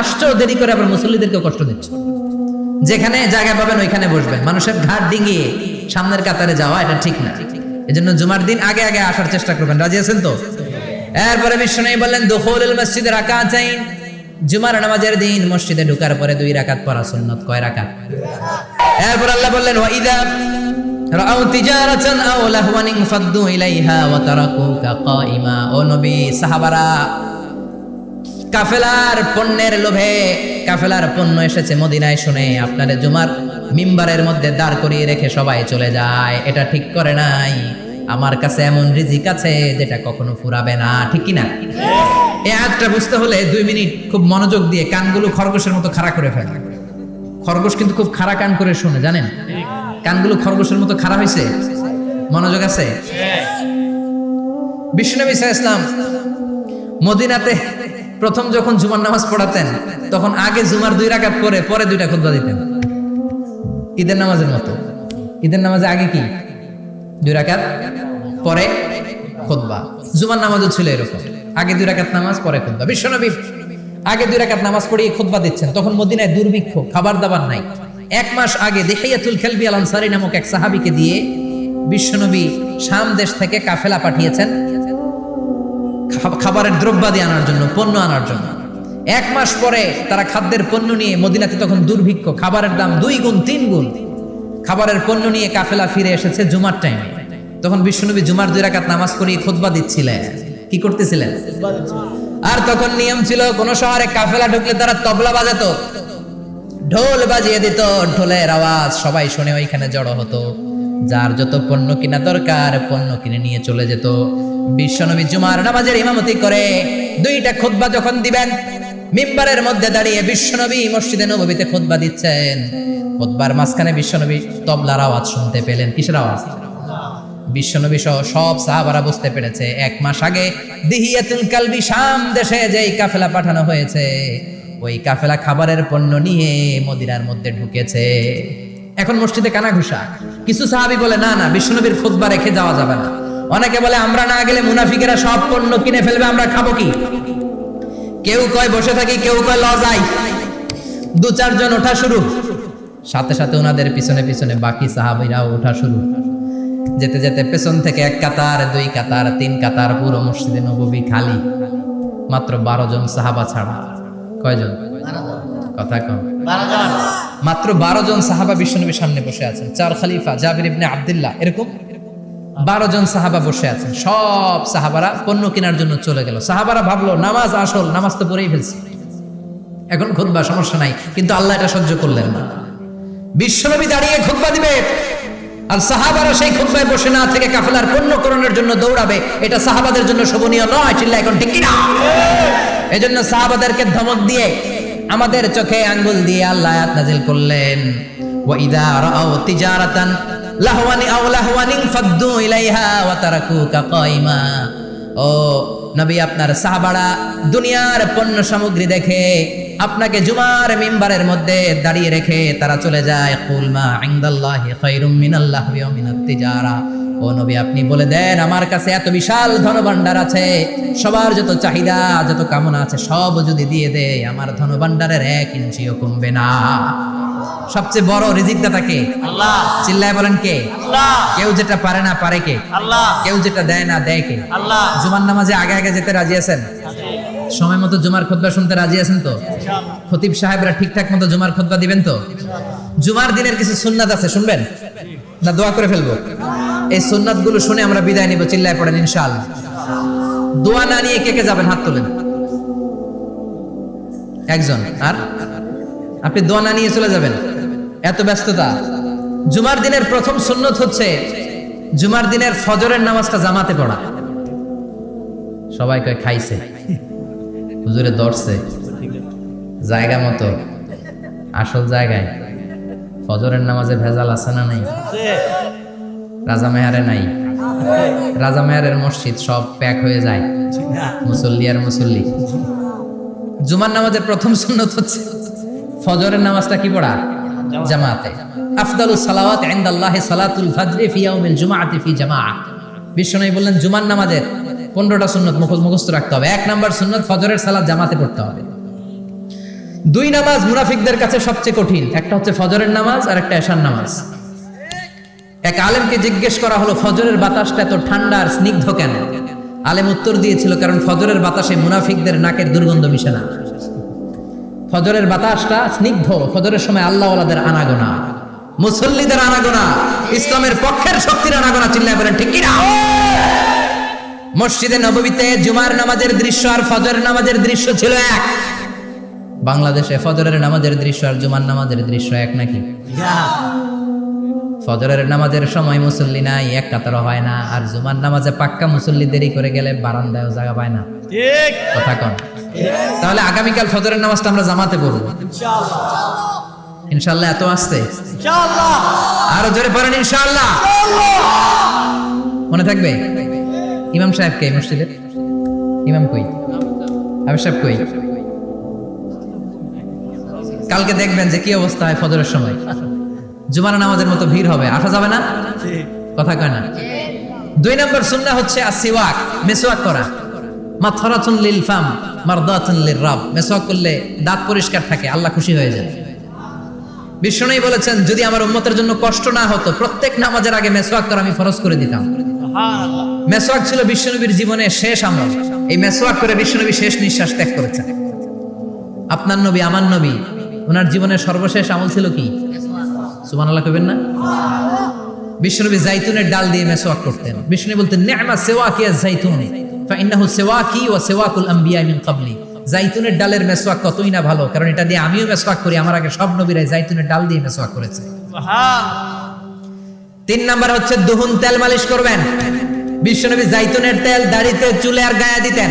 আসছো দেরি করে আবার মুসল্লিদেরকে কষ্ট দিচ্ছ। যেখানে জায়গা পাবেন, ওইখানে বসবেন। মানুষের ঘাট ডিঙিয়ে সামনের কাতারে যাওয়া, এটা ঠিক না। জুমার দিন আগে আগে আসার চেষ্টা করবেন। রাজি আছেন তো? এরপরে বললেন রাকাতাইন। জুমার নামাজের দিন মসজিদে ঢোকার পরে দুই রাকাত পড়া সুন্নত। কয় রাকাত? এরপর আল্লাহ বললেন, ওয়া ইদা রাআউ তিজারাতান আও ইলাইহা ওয়া তারাকুকা কাইমা ও নবী, সাহাবারা কাফেলার পণ্যের লোভে কাফেলার পণ্য এসেছে মদিনায় শুনে। আপনাদের জুমার মিম্বারের মধ্যে দাঁড় করিয়ে রেখে সবাই চলে যায়। এটা ঠিক করে নাই। আমার কাছে এমন রিজিক আছে যেটা কখনো ফুরাবে না। ঠিক কি না এই আয়াতটা বুঝতে হলে দুই মিনিট খুব মনোযোগ দিয়ে কানগুলো খরগোশের মতো খাড়া করে ফেলে। খরগোশ কিন্তু খুব খাড়া কান করে শুনে জানেন? কানগুলো খরগোশের মতো খাড়া হয়েছে মনোযোগ আছে? সাহা ইসলাম মদিনাতে প্রথম যখন জুমার নামাজ পড়াতেন, তখন আগে জুমার দুই রাকাত পরে পরে দুইটা খুতবা দিতেন। ঈদের নামাজের মতো। ঈদের নামাজে আগে কি? দুই রাকাত, পরে খুতবা। জুমার নামাজও ছিল এরকম। আগে দুই রাকাত নামাজ, পরে খুতবা। বিশ্বনবী আগে দুই রাকাত নামাজ পড়িয়ে খুতবা দিচ্ছেন। তখন মদিনায় দুর্ভিক্ষ খাবার দাবার নাই। এক মাস আগে দেখাইয়াতুল খেলবি আল নামক এক সাহাবিকে দিয়ে বিশ্বনবী শাম দেশ থেকে কাফেলা পাঠিয়েছেন। খাবারের দ্রব্যাদি আনার জন্য, পণ্য আনার জন্য। এক মাস পরে তারা খাদ্যের পণ্য নিয়ে মদিনাতে তখন দুর্ভিক্ষ, খাবারের দাম দুই গুণ, তিন গুণ। খাবারের পণ্য নিয়ে কাফেলা ফিরে এসেছে জুমার টাইমে তখন বিশ্বনবী জুমার দুই রাকাত নামাজ পড়িয়ে খুতবা দিচ্ছিলেন। কি করতেছিলেন? আর তখন নিয়ম ছিল, কোন শহরে কাফেলা ঢুকলে তারা তবলা বাজাতো। ঢোল বাজিয়ে দিত, ঢোলের আওয়াজ সবাই শুনে ওইখানে জড়ো হতো। যার যত পণ্য কিনা দরকার, পণ্য কিনে নিয়ে চলে যেত। বিশ্বনবী জুমার নামাজের ইমামতি করে দুইটা খুতবা যখন দিবেন, মিম্বারের মধ্যে দাঁড়িয়ে বিশ্বনবী মসজিদে নবীতে খুতবা দিচ্ছেন। খুতবার মাঝখানে বিশ্বনবী তবলার আওয়াজ শুনতে পেলেন। কিসের আওয়াজ? বিশ্বনবী সহ সব সাহাবারা বুঝতে পেরেছে, এক মাস আগে দিহিয়াতুল কালবি শাম দেশে যেই কাফেলা পাঠানো হয়েছে, ওই কাফেলা খাবারের পণ্য নিয়ে মদিনার মধ্যে ঢুকেছে। এখন মসজিদে কানা ঘুষা কিছু সাহাবি বলে, না না, বিশ্বনবীর খুতবা রেখে যাওয়া যাবে না। অনেকে বলে, আমরা না গেলে মুনাফিকেরা সব পণ্য কিনে ফেলবে, আমরা খাব কি? কেউ কয়, বসে থাকি। কেউ কয়, ল, যাই। দু চারজন ওঠা শুরু। সাথে সাথে ওনাদের পিছনে পিছনে বাকি সাহাবিরাও ওঠা শুরু। যেতে যেতে পেছন থেকে এক কাতার, দুই কাতার, তিন কাতার পুরো মসজিদে নববী খালি। মাত্র বারো জন সাহাবা ছাড়া। কয়জন? কথা কম। মাত্র বারো জন সাহাবা বিশ্বনবীর সামনে বসে আছেন। চার খালিফা, জাবির ইবনে আব্দুল্লাহ, এরকম বারো জন সাহাবা বসে আছেন। সব সাহাবারা পণ্য কেনার জন্য চলে গেল। সাহাবারা ভাবলো, নামাজ আসল, নামাজ তো পড়েই ফেলছি। এখন খুতবা সমস্যা নাই, কিন্তু আল্লাহ এটা সহ্য করলেন না। বিশ্বনবী দাঁড়িয়ে খুতবা দিবে। আর সাহাবারা সেই খুতবায় বসে না থেকে কাফেলার পণ্য করণের জন্য দৌড়াবে, এটা সাহাবাদের জন্য শোভনীয় নয় চিল্লা এখন ঠিক কিনা? এই জন্য সাহাবাদেরকে ধমক দিয়ে আমাদের চোখে আঙ্গুল দিয়ে আল্লাহ আয়াত নাজিল করলেন। ওয়াইদা রাআও তিজারাতান, লাহওয়ানি আও লাহওয়ানিন ইলাইহা ওয়া তারাকুকা কাইমা ও নবী, আপনার সাহাবারা দুনিয়ার পণ্য সামগ্রী দেখে আপনাকে জুমার মিম্বারের মধ্যে দাঁড়িয়ে রেখে তারা চলে যায়। কুল মা ইনদাল্লাহি খায়রুম মিনাল্লাহি ওয়া মিনাত তিজারা। ও নবী আপনি বলে দেন আমার কাছে এত বিশাল ধনভাণ্ডার আছে। সবার যত চাহিদা যত কামনা আছে সব যদি দিয়ে দে আমার ধনভাণ্ডারের এক ইঞ্চিও কমবে না। সবচেয়ে বড় রিজিকদাতা কে আল্লাহ। চিল্লায় বলেন কে? আল্লাহ। কেউ যেটা পারে না পারে কে? আল্লাহ। কেউ যেটা দেয় না দেয় কে? আল্লাহ। জুমার নামাজে আগে আগে যেতে রাজি আছেন? সময় মতো জুমার খুতবা শুনতে রাজি আছেন তো? খতিব সাহেবরা ঠিকঠাক মতো জুমার খুতবা দিবেন তো? জুমার দিনের কিছু সুন্নাত আছে শুনবেন? না দোয়া করে ফেলব। এই সুন্নাতগুলো শুনে আমরা বিদায় নিব, চিল্লায় পড়েন ইনশাআল্লাহ। দোয়া না নিয়ে কে কে যাবেন, হাত তোলেন। একজন, আর? আপনি দোয়া না নিয়ে চলে যাবেন। এত ব্যস্ততা। জুমার দিনের প্রথম সুন্নত হচ্ছে জুমার দিনের ফজরের নামাজটা জামাতে পড়া। সবাই কয়, খাইছে। হুজুরে দর্শে জায়গা মতো। আসল জায়গায়। ফজরের নামাজে ভেজাল আছে না নাই? রাজা মেহারে নাই। রাজা মেহারের মসজিদ সব প্যাক হয়ে যায়। মুসল্লি আর মুসল্লি। জুমার নামাজের প্রথম সুন্নত হচ্ছে, ফজরের নামাজটা কি পড়া? জামাতে। আফদালু সালাওয়াত ইনদাল্লাহি সালাতুল ফাজরি ফি ইয়াউমিল জুমআতি ফি জামাআ। বিশ্বনবী বললেন, জুমার নামাজের পনেরোটা সুন্নত মুখস্থ রাখতে হবে। এক নাম্বার সুন্নত, ফজরের সালাদ জামাতে পড়তে হবে। দুই নামাজ মুনাফিকদের কাছে সবচেয়ে কঠিন। একটা হচ্ছে ফজরের নামাজ আর একটা এশার নামাজ। এক আলেমকে জিজ্ঞেস করা হলো, ফজরের বাতাসটা এত ঠান্ডা আর স্নিগ্ধ কেন? আলেম উত্তর দিয়েছিল, কারণ ফজরের বাতাসে মুনাফিকদের নাকের দুর্গন্ধ মিশে না। ফজরের বাতাসটা স্নিগ্ধ, ফজরের সময় আল্লাহওয়ালাদের আনাগোনা। মুসল্লিদের আনাগোনা, ইসলামের পক্ষের শক্তির আনাগোনা চিল্লায় বলেন, ঠিক কিনা মসজিদে নববীতে জুমার নামাজের দৃশ্য আর ফজরের নামাজের দৃশ্য ছিল এক। বাংলাদেশে ফজরের নামাজের দৃশ্য আর জুমার নামাজের দৃশ্য এক নাকি? ফজরের নামাজের সময় মুসল্লি নাই এক কাতার হয় না। আর জুমার নামাজে পাক্কা মুসল্লি দেরি করে গেলে বারান্দায়ও জায়গা পায় না। ঠিক। কথা কন। তাহলে আগামীকাল ফজরের নামাজটা আমরা জামাতে পড়ব। ইনশাল্লাহ এত আসতে আরও জোরে পড়েন ইনশাআল্লাহ। মনে থাকবে? ইমাম সাহেব কে মসজিদের? ইমাম কই? আবির সাহেব কই? কালকে দেখবেন যে কি অবস্থা হয় ফজরের সময়। জুমার নামাজের মতো ভিড় হবে আসা যাবে না? কথা কয় না? দুই নম্বর সুন্নাহ হচ্ছে আসিওয়াক মেসওয়াক করা। মাথরাতুন লিল ফাম মারদাতুন লির রাব মেসওয়াক করলে দাঁত পরিষ্কার থাকে আল্লাহ খুশি হয়ে যায়। বিষ্ণুই বলেছেন যদি আমার উম্মতের জন্য কষ্ট না হতো প্রত্যেক নামাজের আগে মেসওয়াক করা আমি ফরজ করে দিতাম। ছিল বিশ্বনবীর জীবনে শেষ আমল। এই মেসওয়াক করে বিশ্বনবী শেষ নিঃশ্বাস ত্যাগ করেছেন। আপনার নবী আমার নবী ওনার জীবনের সর্বশেষ আমল ছিল কি? কইবেন না? বিশ্বনবী জাইতুনের ডাল দিয়ে মেসওয়াক করতেন। বিষ্ণু বলতেন নি'মা ফাইন্নাহু সিওয়াকি ওয়া সিওয়াকুল আম্বিয়া মিন ক্বাবলি। জাইতুনের ডালের মেসওয়াক কতই না ভালো কারণ এটা দিয়ে আমিও মেসওয়াক করি আমার আগে সব নবীরাই জাইতুনের ডাল দিয়ে মেসওয়াক করেছে। তিন নাম্বার হচ্ছে দুহুন তেল মালিশ করবেন। বিশ্বনবী জাইতুনের তেল দাড়িতে চুলে আর গায়ে দিতেন।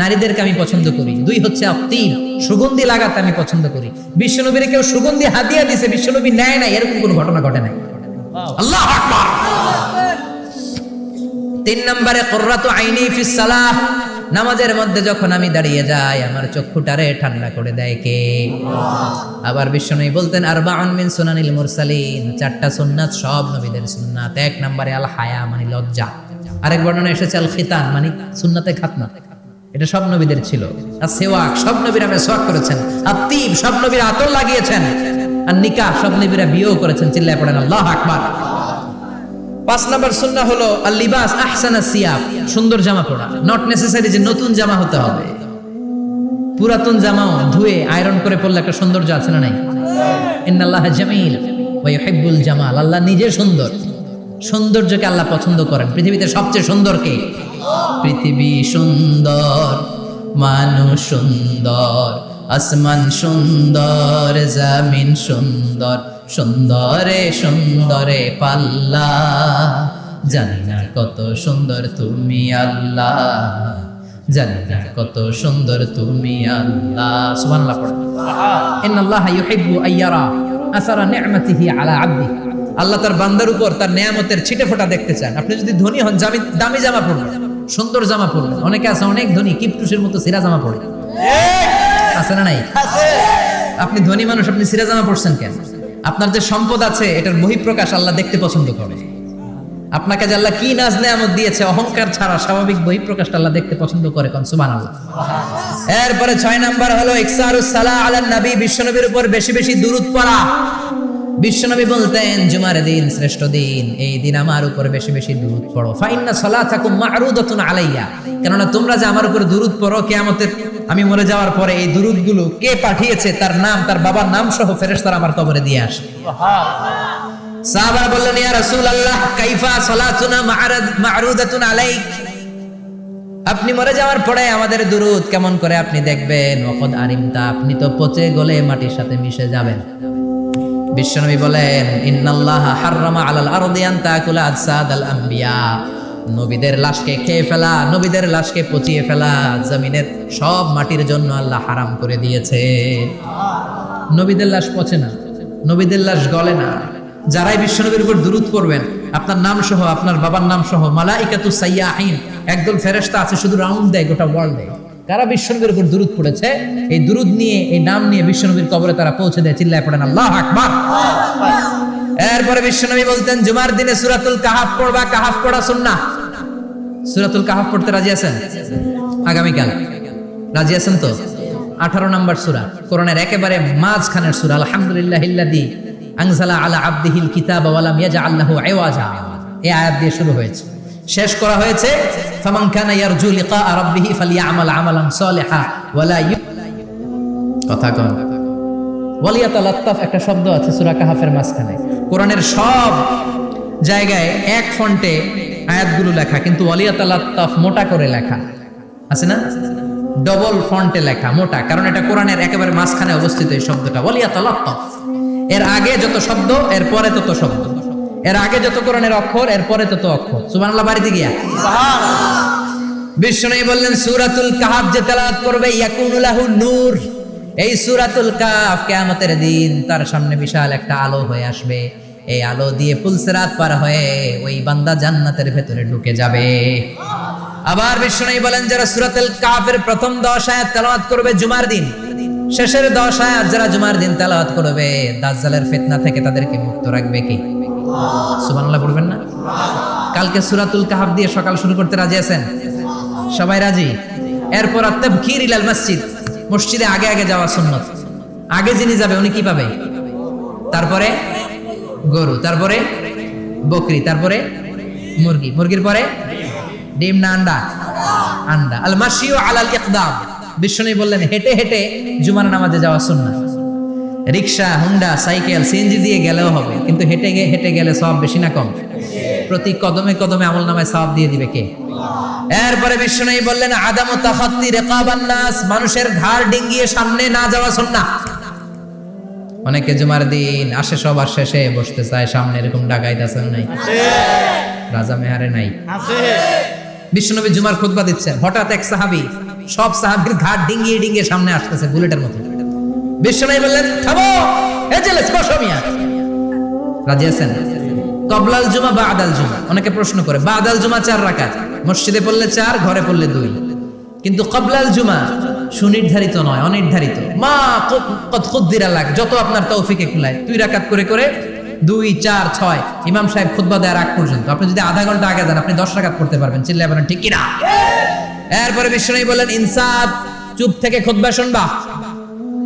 নারীদেরকে আমি পছন্দ করি। দুই হচ্ছে আত্মিব সুগন্ধি লাগাতে আমি পছন্দ করি। বিশ্বনবীর কেউ সুগন্ধি হাদিয়া দিছে, বিশ্বনবী নেয় নাই, এরকম কোনো ঘটনা ঘটে নাই। আল্লাহ তিন নম্বরে আইনি ফিস সালাহ। নামাজের মধ্যে যখন আমি দাঁড়িয়ে যাই, আমার চক্ষুটারে ঠান্ডা করে দেয় কে? আবার বিশ্বনবী বলতেন, আরবাউন মিন সুনানিল মুরসালিন। চারটা সুন্নাত সব নবীদের সুন্নাত। এক নম্বরে, আল হায়া মানে লজ্জা। আরেক বর্ণনা এসেছে, আল খিতান মানে সুন্নাতে খাতনা। এটা সব নবীদের ছিল। আর সেওয়াক, সব নবীরা মেসওয়াক করেছেন। আর তিব সব নবীরা আতর লাগিয়েছেন। আর নিকাহ, সব নবীরা বিয়েও করেছেন, চিল্লায় পড়েন, আল্লাহ আকবার। পাঁচ হলো, আল লিবাস আহসানা সিয়াব সুন্দর জামা নট নেসেসারি যে নতুন জামা হতে হবে। পুরাতন জামাও ধুয়ে আয়রন করে পরলে একটা সৌন্দর্য আছে না নাই? ইন্নাল্লাহ জামিল জামাল। আল্লাহ নিজে সুন্দর। সৌন্দর্যকে আল্লাহ পছন্দ করেন। পৃথিবীতে সবচেয়ে সুন্দর কে? পৃথিবী সুন্দর, মানুষ সুন্দর, আসমান সুন্দর, জামিন সুন্দর, সুন্দরে সুন্দরে পাল্লা। জানি না কত সুন্দর তুমি আল্লাহ, জানি না কত সুন্দর তুমি আল্লাহ। সুবহানাল্লাহ পড়ে। ইন্নাল্লাহা ইউহিব্বু আইয়ারা আসারা নি'মাতিহি আলা আবদি। আল্লাহ তার বান্দার উপর তার নেয়ামতের ছিটে ফোটা দেখতে চান। আপনি যদি ধনী হন, জামি দামি জামা পরবেন সুন্দর জামা পরবেন অনেকে আছে, অনেক ধনী, কিপটুসের মতো সিরা জামা পরে। আছে না নাই? আপনি ধনী মানুষ, আপনি সিরা জামা পরছেন কেন? আপনার যে সম্পদ আছে, এটার বহিঃপ্রকাশ আল্লাহ দেখতে পছন্দ করে। আপনাকে যে আল্লাহ কি নাজ নেয়ামত দিয়েছে, অহংকার ছাড়া স্বাভাবিক বহিঃপ্রকাশটা আল্লাহ দেখতে পছন্দ করে কোন, সুবহানাল্লাহ। এরপরে ছয় নাম্বার হলো, ইকসারুস সালাহ আলান নবী বিশ্বনবীর উপর বেশি বেশি দুরূদ পড়া। বিশ্বনবী বলতেন জুমার দিন শ্রেষ্ঠ দিন এই দিন আমার উপর বেশি বেশি দুরূদ পড়ো। ফাইন্না সালাতাকুম মা'রুদাতুন আলাইয়া। কেননা তোমরা যে আমার উপর দুরূদ পড়ো কিয়ামতের আমি মরে যাওয়ার পরে এই দুরূদগুলো কে পাঠিয়েছে তার নাম তার বাবার নাম সহ ফেরেশতারা আমার কবরে দিয়ে আসে। সাহাবারা বললেন ইয়া রাসূলুল্লাহ কাইফা সালাতুনা মা'রাদ মা'রুদাতুন আলাইক? আপনি মরে যাওয়ার পরে আমাদের দুরুদ কেমন করে আপনি দেখবেন? ওকদ আরিমতা আপনি তো পচে গলে মাটির সাথে মিশে যাবেন। বিশ্বনবী বলেন, ইন্নাল্লাহ হাররামা আলাল আরদি আন তাকুলা আল আম্বিয়া। নবীদের লাশকে খেয়ে ফেলা, নবীদের লাশকে পচিয়ে ফেলা, জমিনের সব মাটির জন্য আল্লাহ হারাম করে দিয়েছে। নবীদের লাশ পচে না, নবীদের লাশ গলে না। যারাই বিশ্বনবীর উপর দুরুদ করবেন আপনার নাম সহ, আপনার বাবার নাম সহ, মালাইকাতু সাইয়াহিন, একদল ফেরেশতা আছে, শুধু রাউন্ড দেয়, গোটা ওয়ার্ল্ডে কারা বিশ্বনবীর উপর দুরুদ পড়েছে? এই দুরুদ নিয়ে, এই নাম নিয়ে বিশ্বনবীর কবরে তারা পৌঁছে দেয়। চিল্লায় পড়েন, আল্লাহ আকবার! এরপরে বিশ্বনবী বলতেন, জুমার দিনে সুরাতুল কাহাফ পড়বা, কাহাফ পড়া সুন্নাহ। সূরাতুল কাহাফ পড়তে রাজি আছেন? আগামীকাল। রাজি আছেন তো? আঠারো নম্বর সুরা, কোরআনের একেবারে মাঝখানের সুরা, আলহামদুলিল্লাহ ইল্লাদি আনজালা আলা আব্দিহিল কিতাব ওয়ালাম ইয়াজআল লাহু আওয়াজা এই আয়াত দিয়ে শুরু হয়েছে। শেষ করা হয়েছে। কথা কন। একটা শব্দ আছে, সূরা কাহাফের মাঝখানে। কোরআনের সব জায়গায় এক ফন্টে আয়াতগুলো লেখা, কিন্তু ওয়ালিয়াতালাত্তাফ মোটা করে লেখা। আছে না? ডবল ফন্টে লেখা, মোটা। কারণ এটা কোরআনের একেবারে মাঝখানে অবস্থিত এই শব্দটা, ওয়ালিয়াতালাত্তাফ। এর আগে যত শব্দ, এর পরে তত শব্দ। এর আগে যত কোরআনের অক্ষর এর পরে তত অক্ষর। সুবহানাল্লাহ বাড়িতে গিয়া। বিষ্ণু বললেন সূরাতুল কাহাফ যে তেলাওয়াত করবে ইয়াকুনুলাহু নূর। এই সূরাতুল কাহাফ কিয়ামতের দিন তার সামনে বিশাল একটা আলো হয়ে আসবে। এই আলো দিয়ে পুলসিরাত পার হয়ে ওই বান্দা জান্নাতের ভেতরে ঢুকে যাবে। আবার বিষ্ণু বলেন যারা সূরাতুল কাহাফের প্রথম 10 আয়াত তেলাওয়াত করবে জুমার দিন শেষের 10 আয়াত যারা জুমার দিন তেলাওয়াত করবে দাজ্জালের ফিতনা থেকে তাদেরকে মুক্ত রাখবে কি? সুবহানাল্লাহ পড়বেন না? কালকে সূরাতুল কাহাফ দিয়ে সকাল শুরু করতে রাজি আছেন? সবাই রাজি? এরপর ইলাল মসজিদ, মসজিদে আগে আগে যাওয়া সুন্নত। আগে যিনি যাবে, উনি কি পাবে? তারপরে গরু, তারপরে বকরি, তারপরে মুরগি। মুরগির পরে ডিম না আন্ডা? আন্ডা। আল মাসিও আলাল ইকদাম। বিশ্বনী বললেন, হেঁটে হেঁটে জুমার নামাজে যাওয়া সুন্নাত। রিক্সা, হুন্ডা, সাইকেল, সিএনজি দিয়ে গেলেও হবে। কিন্তু হেঁটে গে, হেঁটে গেলে সব বেশি না কম। প্রতি কদমে কদমে আমল নামায় সব দিয়ে দিবে কে? এরপরে বিষ্ণু বললেন, আদাম তাখাত্তি রেকাবান নাস, মানুষের ঘাড় ডিঙ্গিয়ে সামনে না যাওয়া সুন্না অনেকে জুমার দিন আসে সবার শেষে, বসতে চায়, সামনে এরকম ডাকাইত আছে নাই। রাজা মেহারে নাই। বিশ্বনবী জুমার খুতবা দিচ্ছেন। হঠাৎ এক সাহাবি, সব সাহাবির ঘাট ডিঙ্গিয়ে ডিঙ্গিয়ে সামনে আসতেছে, বুলেটের মতো। বিশ্বনবী বললেন থামো এ জেলে স্পর্শ মিয়া। রাজি আছেন? কবলাল জুমা বা আদাল জুমা? অনেকে প্রশ্ন করে, বা আদাল জুমা চার রাকাত? মসজিদে পড়লে চার, ঘরে পড়লে দুই। কিন্তু কবলাল জুমা সুনির্ধারিত নয়, অনির্ধারিত। মা যত আপনার তৌফিকে কুলায় দুই রাকাত করে করে দুই, চার, ছয়। ইমাম সাহেব খুতবা দেওয়ার আগ পর্যন্ত। আপনি যদি আধা ঘণ্টা আগে যান, আপনি দশ রাকাত করতে পারবেন। চিল্লাই বলেন, ঠিক কিনা এরপরে বিষ্ণু বললেন, ইনসাফ, চুপ থেকে খুতবা শুনবা।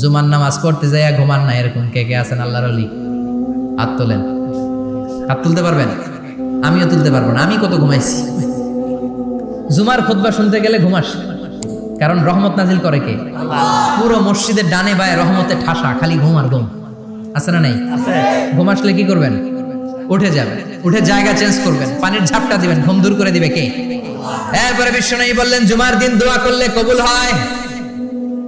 জুমার নামাজ পড়তে যাইয়া ঘুমান না, এরকম কে কে আছেন আল্লাহর অলি হাত তোলেন। হাত তুলতে পারবেন? আমিও তুলতে পারব না, আমি কত ঘুমাইছি? জুমার খুতবা শুনতে গেলে ঘুমাস। কারণ রহমত নাজিল করে কে? পুরো মসজিদের ডানে বায়ে রহমতে ঠাসা, খালি ঘুম আর ঘুম। আছে না নাই? আছে ঘুম আসলে কি করবেন? উঠে যাবেন। উঠে জায়গা চেঞ্জ করবেন। পানির ঝাপটা দিবেন। ঘুম দূর করে দিবে কে? এরপরে বিষ্ণু বললেন, জুমার দিন দোয়া করলে কবুল হয়।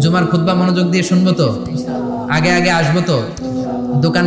জুমার খুদ্া মনোযোগ দিয়ে শুনব তো? আগে আগে আসব তো? দোকান